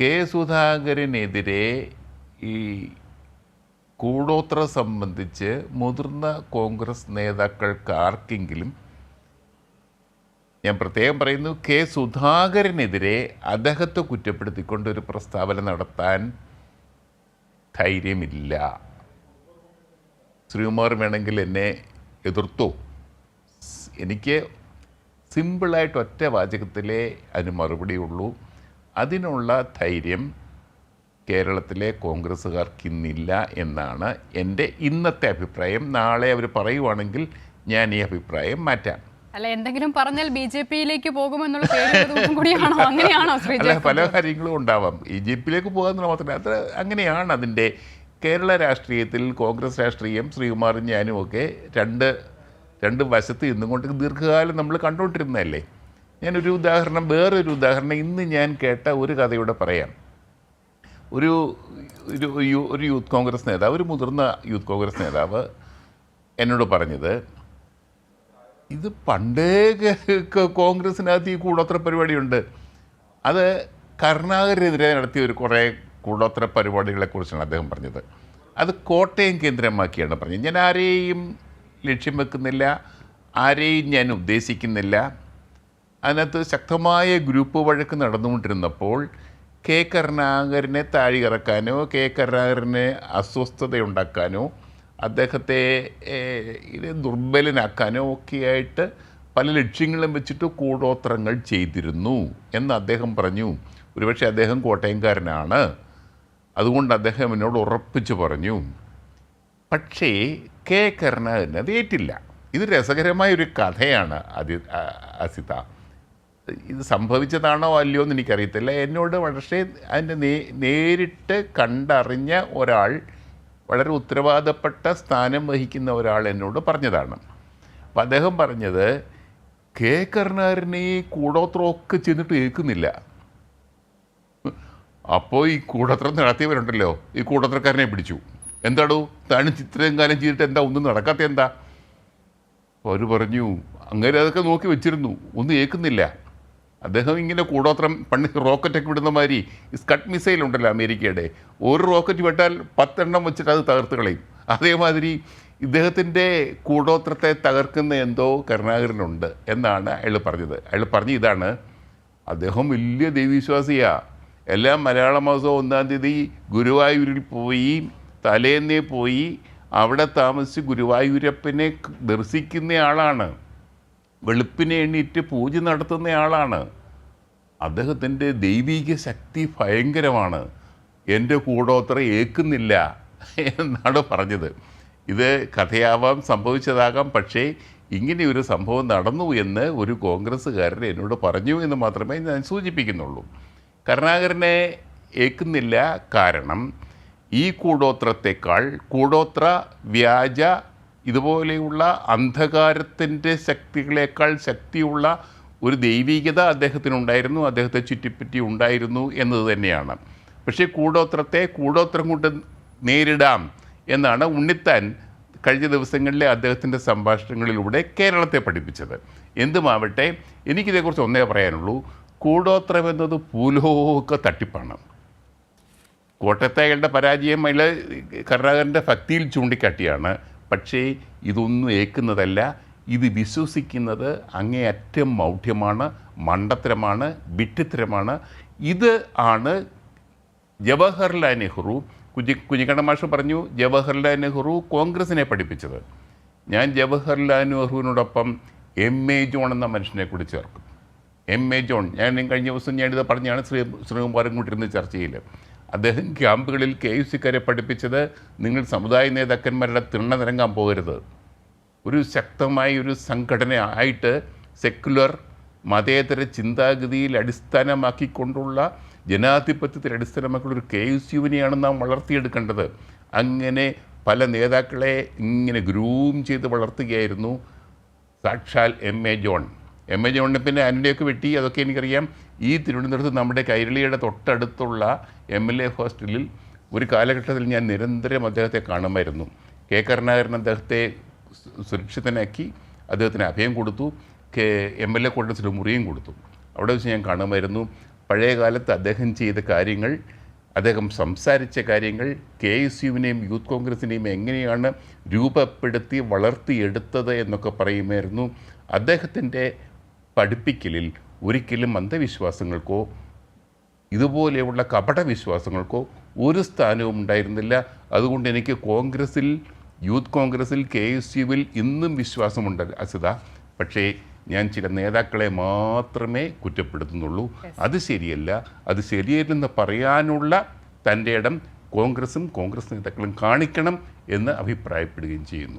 K സുധാകരനെതിരെ ഈ കൂടോത്ര സംബന്ധിച്ച് മുതിർന്ന കോൺഗ്രസ് നേതാക്കൾക്ക് ആർക്കെങ്കിലും ഞാൻ പ്രത്യേകം പറയുന്നു കെ സുധാകരനെതിരെ അദ്ദേഹത്തെ കുറ്റപ്പെടുത്തിക്കൊണ്ട് ഒരു പ്രസ്താവന നടത്താൻ ധൈര്യമില്ല. ശ്രീകുമാർ വേണമെങ്കിൽ എന്നെ എതിർത്തു? എനിക്ക് സിമ്പിളായിട്ട് ഒറ്റ വാചകത്തിലേ അതിന് മറുപടിയുള്ളൂ. അതിനുള്ള ധൈര്യം കേരളത്തിലെ കോൺഗ്രസ്സുകാർക്ക് ഇന്നില്ല എന്നാണ് എന്റെ ഇന്നത്തെ അഭിപ്രായം. നാളെ അവർ പറയുവാണെങ്കിൽ ഞാൻ ഈ അഭിപ്രായം മാറ്റാം. അല്ല എന്തെങ്കിലും പറഞ്ഞാൽ ബി ജെ പിയിലേക്ക് പോകുമെന്നുള്ള കൂടിയാണോ? അങ്ങനെയാണോ അല്ല പല കാര്യങ്ങളും ഉണ്ടാവാം. ബി ജെ പിയിലേക്ക് പോകാമെന്നുള്ള മാത്രമല്ല അത് അങ്ങനെയാണ് അതിന്റെ കേരള രാഷ്ട്രീയത്തിൽ കോൺഗ്രസ് രാഷ്ട്രീയം ശ്രീകുമാറും ഞാനും ഒക്കെ രണ്ട് രണ്ട് വശത്ത് നിന്നുകൊണ്ട് ദീർഘകാലം നമ്മൾ കണ്ടുകൊണ്ടിരുന്നതല്ലേ? ഞാനൊരു ഉദാഹരണം വേറൊരു ഉദാഹരണം ഇന്ന് ഞാൻ കേട്ട ഒരു കഥയോടെ പറയാം. ഒരു ഒരു ഒരു യൂത്ത് കോൺഗ്രസ് നേതാവ് ഒരു മുതിർന്ന യൂത്ത് കോൺഗ്രസ് നേതാവ് എന്നോട് പറഞ്ഞത് ഇത് പണ്ടേ കോൺഗ്രസിനകത്ത് ഈ കൂടോത്ര പരിപാടിയുണ്ട്. അത് കരുണാകരനെതിരെ നടത്തിയ ഒരു കുറേ കൂടോത്ര പരിപാടികളെക്കുറിച്ചാണ് അദ്ദേഹം പറഞ്ഞത്. അത് കോട്ടയം കേന്ദ്രമാക്കിയാണ് പറഞ്ഞത്. ഞാൻ ആരെയും ലക്ഷ്യം വെക്കുന്നില്ല ആരെയും ഞാൻ ഉദ്ദേശിക്കുന്നില്ല. അതിനകത്ത് ശക്തമായ ഗ്രൂപ്പ് വഴക്ക് നടന്നുകൊണ്ടിരുന്നപ്പോൾ കെ കരുണാകരനെ താഴിയിറക്കാനോ കെ കരുണാകരനെ അസ്വസ്ഥതയുണ്ടാക്കാനോ അദ്ദേഹത്തെ ദുർബലനാക്കാനോ ഒക്കെയായിട്ട് പല ലക്ഷ്യങ്ങളും വെച്ചിട്ട് കൂടോത്രങ്ങൾ ചെയ്തിരുന്നു എന്ന് അദ്ദേഹം പറഞ്ഞു. ഒരുപക്ഷെ അദ്ദേഹം കോട്ടയംകാരനാണ്. അതുകൊണ്ട് അദ്ദേഹം എന്നോട് ഉറപ്പിച്ച് പറഞ്ഞു. പക്ഷേ കെ കരുണാകരൻ അത് ഏറ്റില്ല. ഇത് രസകരമായ ഒരു കഥയാണ് അതി അസിത. ഇത് സംഭവിച്ചതാണോ അല്ലയോ എന്ന് എനിക്കറിയത്തില്ല. എന്നോട് വളരെ അതിന്റെ നേ നേരിട്ട് കണ്ടറിഞ്ഞ ഒരാൾ വളരെ ഉത്തരവാദപ്പെട്ട സ്ഥാനം വഹിക്കുന്ന ഒരാൾ എന്നോട് പറഞ്ഞതാണ്. അപ്പം അദ്ദേഹം പറഞ്ഞത് കെ. കരുണാകരനെ ഈ കൂടോത്രമൊക്കെ ചെന്നിട്ട് ഏൽക്കുന്നില്ല. അപ്പോൾ ഈ കൂടോത്രം നടത്തിയവരുണ്ടല്ലോ ഈ കൂടോത്രക്കാരനെ പിടിച്ചു. എന്താടോ താനും ഇത്രയും കാലം ചെയ്തിട്ട് എന്താ ഒന്നും നടക്കാത്ത എന്താ? അവർ പറഞ്ഞു അങ്ങനെ അതൊക്കെ നോക്കി വെച്ചിരുന്നു ഒന്നും ഏൽക്കുന്നില്ല. അദ്ദേഹം ഇങ്ങനെ കൂടോത്രം പണ്ട് റോക്കറ്റൊക്കെ വിടുന്ന മാതിരി സ്കട്ട് മിസൈൽ ഉണ്ടല്ലോ അമേരിക്കയുടെ. ഒരു റോക്കറ്റ് വിട്ടാൽ പത്തെണ്ണം വെച്ചിട്ട് അത് തകർത്ത് കളയും. അതേമാതിരി ഇദ്ദേഹത്തിന്റെ കൂടോത്രത്തെ തകർക്കുന്ന എന്തോ കരുണാകരനുണ്ട് എന്നാണ് അയാൾ പറഞ്ഞത്. അയാൾ പറഞ്ഞ ഇതാണ് അദ്ദേഹം വലിയ ദൈവവിശ്വാസിയാ. എല്ലാം മലയാള മാസം ഒന്നാം തീയതി ഗുരുവായൂരിൽ പോയി തലേന്നേ പോയി അവിടെ താമസിച്ച് ഗുരുവായൂരപ്പനെ ദർശിക്കുന്ന ആളാണ്. വെളുപ്പിനെ എണ്ണീറ്റ് പൂജ നടത്തുന്നയാളാണ് അദ്ദേഹത്തിന്റെ ദൈവീക ശക്തി ഭയങ്കരമാണ്. എന്റെ കൂടോത്ര ഏക്കുന്നില്ല എന്നാണ് പറഞ്ഞത്. ഇത് കഥയാവാം സംഭവിച്ചതാകാം. പക്ഷേ ഇങ്ങനെ ഒരു സംഭവം നടന്നു എന്ന് ഒരു കോൺഗ്രസ്സുകാരൻ എന്നോട് പറഞ്ഞു എന്ന് മാത്രമേ ഞാൻ സൂചിപ്പിക്കുന്നുള്ളൂ. കരുണാകരനെ ഏക്കുന്നില്ല കാരണം ഈ കൂടോത്രത്തെക്കാൾ കൂടോത്ര വ്യാജ ഇതുപോലെയുള്ള അന്ധകാരത്തിന്റെ ശക്തികളേക്കാൾ ശക്തിയുള്ള ഒരു ദൈവികത അദ്ദേഹത്തിനുണ്ടായിരുന്നു അദ്ദേഹത്തെ ചുറ്റിപ്പറ്റി ഉണ്ടായിരുന്നു എന്നത് തന്നെയാണ്. പക്ഷേ കൂടോത്രത്തെ കൂടോത്രം കൊണ്ട് നേരിടാം എന്നാണ് ഉണ്ണിത്താൻ കഴിഞ്ഞ ദിവസങ്ങളിലെ അദ്ദേഹത്തിന്റെ സംഭാഷണങ്ങളിലൂടെ കേരളത്തെ പഠിപ്പിച്ചത്. എന്തുമാവട്ടെ എനിക്കിതേക്കുറിച്ച് ഒന്നേ പറയാനുള്ളൂ. കൂടോത്രം എന്നത് പൂലോക്ക തട്ടിപ്പാണ്. കോട്ടയത്തെ അയാളുടെ പരാജയം അതിൽ കരുണാകരന്റെ ഭക്തിയിൽ ചൂണ്ടിക്കാട്ടിയാണ്. പക്ഷേ ഇതൊന്നും ഏക്കുന്നതല്ല ഇത് വിശ്വസിക്കുന്നത് അങ്ങേയറ്റം മൗഢ്യമാണ് മണ്ടത്തരമാണ് വിട്ടിത്തരമാണ് ഇത് ആണ് ജവഹർലാൽ നെഹ്റു കുഞ്ഞി കുഞ്ഞിക്കണ്ണ മാഷ് പറഞ്ഞു ജവഹർലാൽ നെഹ്റു കോൺഗ്രസിനെ പഠിപ്പിച്ചത്. ഞാൻ ജവഹർലാൽ നെഹ്റുവിനോടൊപ്പം എം എ ജോൺ എന്ന മനുഷ്യനെ കൂടി ചേർക്കും. എം എ ജോൺ ഞാൻ കഴിഞ്ഞ ദിവസം ഞാനിത് പറഞ്ഞാണ് ശ്രീ ശ്രീകുമാരൻ കൂട്ടിരുന്ന ചർച്ചയിൽ അദ്ദേഹം ക്യാമ്പുകളിൽ കെ യു സിക്കാരെ പഠിപ്പിച്ചത് നിങ്ങൾ സമുദായ നേതാക്കന്മാരുടെ തിണ്ണ നിരങ്ങാൻ പോകരുത്. ഒരു ശക്തമായ ഒരു സംഘടന ആയിട്ട് സെക്കുലർ മതേതര ചിന്താഗതിയിൽ അടിസ്ഥാനമാക്കിക്കൊണ്ടുള്ള ജനാധിപത്യത്തിൽ അടിസ്ഥാനമാക്കിയുള്ള ഒരു കെ യു യുവിനെയാണ് നാം വളർത്തിയെടുക്കേണ്ടത്. അങ്ങനെ പല നേതാക്കളെ ഇങ്ങനെ ഗ്രൂം ചെയ്ത് വളർത്തുകയായിരുന്നു. സാക്ഷാൽ M A John. M A ജോണിനെ പിന്നെ ആന്റണിയൊക്കെ വെട്ടി. അതൊക്കെ എനിക്കറിയാം. ഈ തിരുവനന്തപുരത്ത് നമ്മുടെ കൈരളിയുടെ തൊട്ടടുത്തുള്ള എം എൽ എ ഹോസ്റ്റലിൽ ഒരു കാലഘട്ടത്തിൽ ഞാൻ നിരന്തരം അദ്ദേഹത്തെ കാണുമായിരുന്നു. കെ കരുണാകരൻ അദ്ദേഹത്തെ സുരക്ഷിതനാക്കി അദ്ദേഹത്തിന് അഭയം കൊടുത്തു. കെ എം എൽ എ ക്വാർട്ടേഴ്സിൽ മുറിയും കൊടുത്തു. അവിടെ വെച്ച് ഞാൻ കാണുമായിരുന്നു. പഴയ കാലത്ത് അദ്ദേഹം ചെയ്ത കാര്യങ്ങൾ അദ്ദേഹം സംസാരിച്ച കാര്യങ്ങൾ കെ എസ് യുവിനെയും യൂത്ത് കോൺഗ്രസിനെയും എങ്ങനെയാണ് രൂപപ്പെടുത്തി വളർത്തിയെടുത്തത് എന്നൊക്കെ പറയുമായിരുന്നു. അദ്ദേഹത്തിന്റെ പഠിപ്പിക്കലിൽ ഒരിക്കലും അന്ധവിശ്വാസങ്ങൾക്കോ ഇതുപോലെയുള്ള കപട വിശ്വാസങ്ങൾക്കോ ഒരു സ്ഥാനവും ഉണ്ടായിരുന്നില്ല. അതുകൊണ്ട് എനിക്ക് കോൺഗ്രസിൽ യൂത്ത് കോൺഗ്രസിൽ കെ എസ് യുവിൽ ഇന്നും വിശ്വാസമുണ്ട് അസിത. പക്ഷേ ഞാൻ ചില നേതാക്കളെ മാത്രമേ കുറ്റപ്പെടുത്തുന്നുള്ളൂ. അത് ശരിയല്ല. അത് ശരിയല്ലെന്ന് പറയാനുള്ള തന്റെ ഇടം കോൺഗ്രസും കോൺഗ്രസ് നേതാക്കളും കാണിക്കണം എന്ന് അഭിപ്രായപ്പെടുകയും ചെയ്യുന്നു.